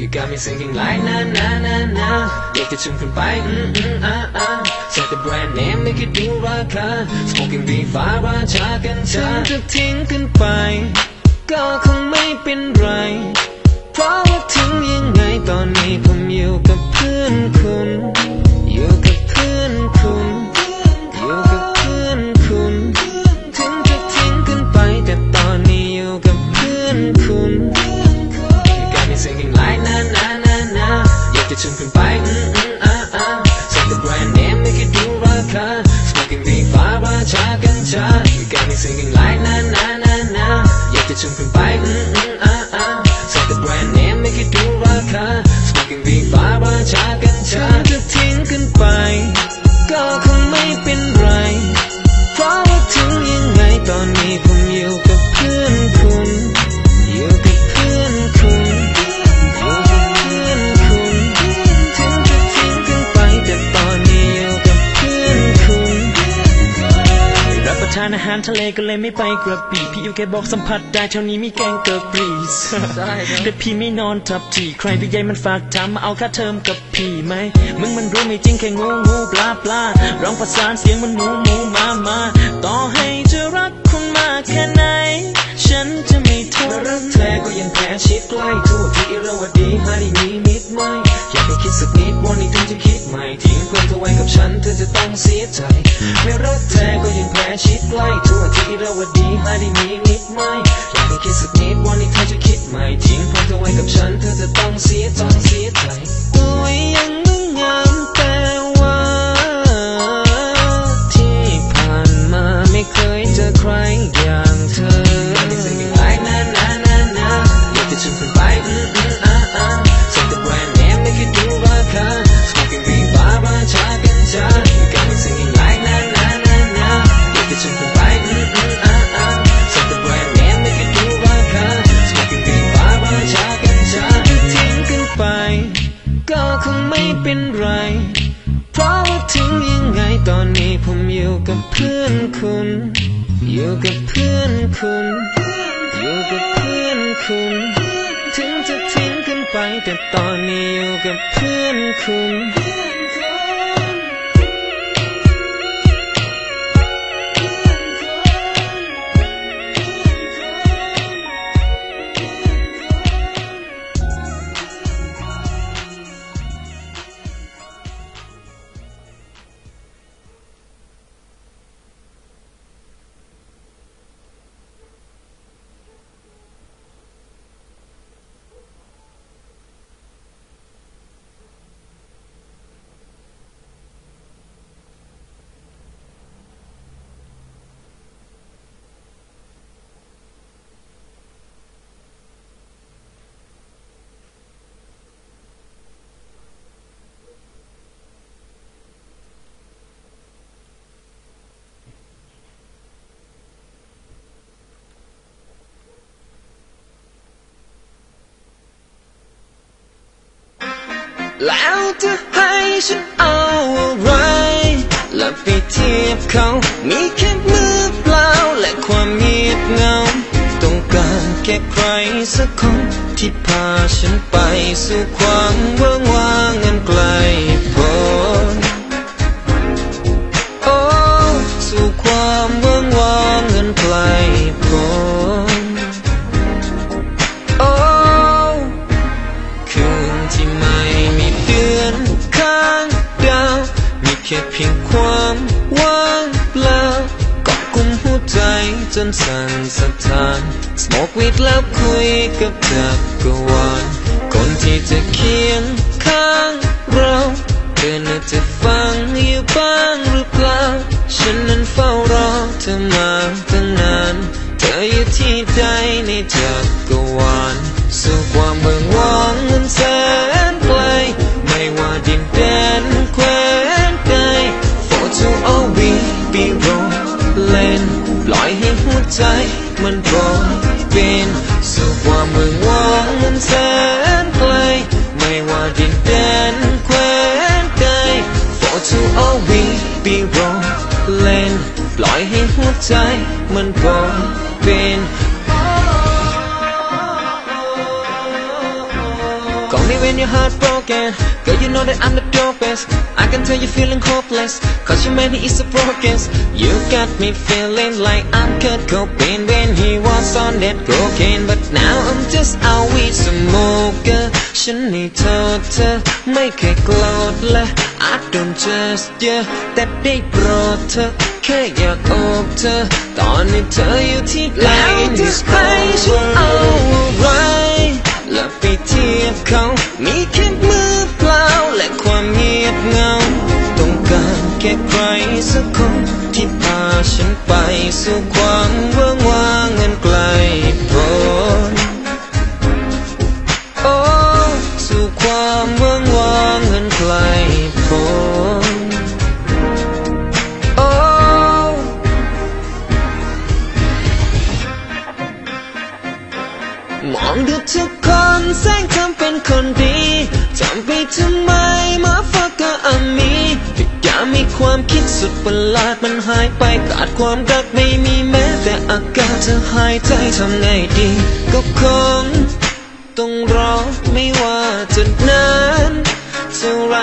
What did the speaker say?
You got me singing like na na na na อยากจะชวนคุณไปอืมอืมอ่าอ่าใส่แต่แบรนด์เนมไม่คิดดูราคา Smoking บีฟ้าราชากัญชาจะทิ้งกันไป ทะเลก็เลยไม่ไปกระบี่พี่อยู่แค่บอกสัมผัสได้เท่านี้มีแกงเกิร์บรีสแต่พี่ไม่นอนทับที่ใครพี่ใหญ่มันฝากถามมาเอาค่าเทอมกับพี่ไหมมึงมันรู้ไม่จริงแค่งูงูปลาปลาร้องประสานเสียงมันหมูหมูมามาต่อให้จะรักคุณมาก กับฉันเธอจะต้องเสียใจ ไม่รักแท้ก็ยังแพ้ชิดใกล้ทั่วที่เราวันดีหาได้มีนิดไหมอยากให้คิดสักนิดวันนี้เธอจะคิดใหม่ทิ้งเพื่อนเธอไว้กับฉันเธอจะต้องเสียใจเสียใจตัวยังงงามแต่ พื่อนคุณ อยู่กับเพื่อนคุณ อยู่กับเพื่อนคุณ ถึงจะทิ้งกันไปแต่ตอนนี้อยู่กับเพื่อนคุณ แล้วจะให้ฉันเอาอะไรและไปเทียบเขามีแค่มือเปล่าและความเงียบเงา ต้องการแค่ใครสักคนที่พาฉันไปสู่ความว่างว่างอันไกลโพ้น ค่เพียงความว่างเปล่ากาะกลุ่มหัวใจจนสั่นสะท้าน Smoke weed แล้วคุยกับจักรวาลคนที่จะเคียงข้างเราเธอน่าจะฟังอยู่บ้างหรือเปล่า ฉันนั้นเฝ้ารอเธอมาตั้งนาน เธออยู่ที่ใดในจักรวาลสู่ความเบิ่งวางมันแสน ให้หัวใจ มันบ่เป็น Call me when your heart broken Girl you know that I'm the dopest I can tell you're feeling hopeless Cause your man he is so broken You got me feeling like I'm Kurt Cobain When he was on that cocaine But now I'm just a weed smoker ฉันนี่โทษเธอไม่เคยโกรธและ I don't just you แต่ได้โปรดเธอแค่อยากโอบเธอ ตอนนี้เธออยู่ที่ไหนที่ให้ฉันเอาไว้และไปเทียบเขามีแค่มือเปล่าและความเงียบเงา ต้องการแค่ใครสักคนที่พาฉันไปสู่ความวิ้งว้างเงินไกลโพ้นโประหลาดมันหายไปขาดความรักไม่มีแม้แต่อาการจะหายใจทำไงดี ก็คงต้องรอไม่ว่าจะนานเท่าไร